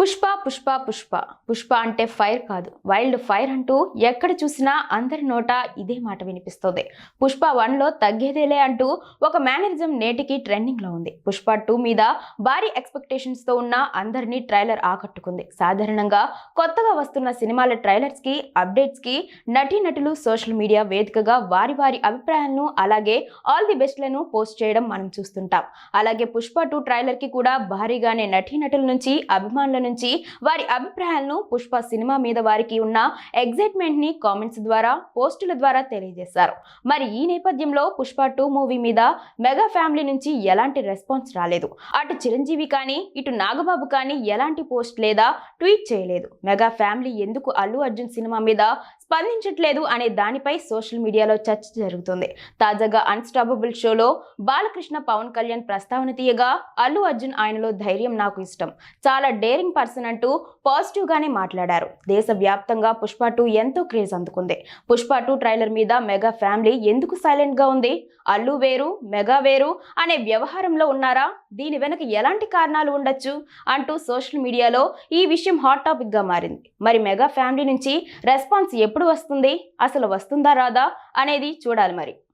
పుష్ప పుష్ప పుష్ప. పుష్ప అంటే ఫైర్ కాదు. Wild fire అంటూ ఎక్కడ చూసినా అందరి నోట ఇదే మాట వినిపిస్తుంది. పుష్ప వన్లో తగ్గేదేలే అంటూ ఒక మేనరిజం నేటికి ట్రెండింగ్లో ఉంది. పుష్ప టూ మీద భారీ ఎక్స్పెక్టేషన్స్తో ఉన్న అందరినీ ట్రైలర్ ఆకట్టుకుంది. సాధారణంగా కొత్తగా వస్తున్న సినిమాల ట్రైలర్స్కి అప్డేట్స్కి నటీనటులు సోషల్ మీడియా వేదికగా వారి వారి అభిప్రాయాలను అలాగే ఆల్ ది బెస్ట్లను పోస్ట్ చేయడం మనం చూస్తుంటాం. అలాగే పుష్ప టూ ట్రైలర్కి కూడా భారీగానే నటీనటుల నుంచి అభిమానుల నుంచి వారి అభిప్రాయాలను పుష్ప సినిమా మీద వారికి ఉన్న ఎగ్జైట్మెంట్ని కామెంట్స్ ద్వారా పోస్టుల ద్వారా తెలియజేశారు. మరి ఈ నేపథ్యంలో పుష్ప టూ మూవీ మీద మెగా ఫ్యామిలీ నుంచి ఎలాంటి రెస్పాన్స్ రాలేదు. అటు చిరంజీవి కానీ ఇటు నాగబాబు కానీ ఎలాంటి పోస్ట్ లేదా ట్వీట్ చేయలేదు. మెగా ఫ్యామిలీ ఎందుకు అల్లు అర్జున్ సినిమా మీద స్పందించట్లేదు అనే దానిపై సోషల్ మీడియాలో చర్చ జరుగుతుంది. తాజాగా అన్స్టాపబుల్ షోలో బాలకృష్ణ పవన్ కళ్యాణ్ ప్రస్తావన తీయగా అల్లు అర్జున్ ఆయనలో ధైర్యం నాకు ఇష్టం. చాలా డేరింగ్ పర్సన్ అంటూ పాజిటివ్ గానే మాట్లాడారు. దేశవ్యాప్తంగా పుష్ప టూ ఎంతో క్రేజ్ అందుకుంది. పుష్ప టూ ట్రైలర్ మీద మెగా ఫ్యామిలీ ఎందుకు సైలెంట్గా ఉంది? అల్లు వేరు మెగా వేరు అనే వ్యవహారంలో ఉన్నారా? దీని వెనక ఎలాంటి కారణాలు ఉండొచ్చు? అంటూ సోషల్ మీడియాలో ఈ విషయం హాట్ టాపిక్గా మారింది. మరి మెగా ఫ్యామిలీ నుంచి రెస్పాన్స్ ఎప్పుడు వస్తుంది? అసలు వస్తుందా రాదా? అనేది చూడాలి మరి.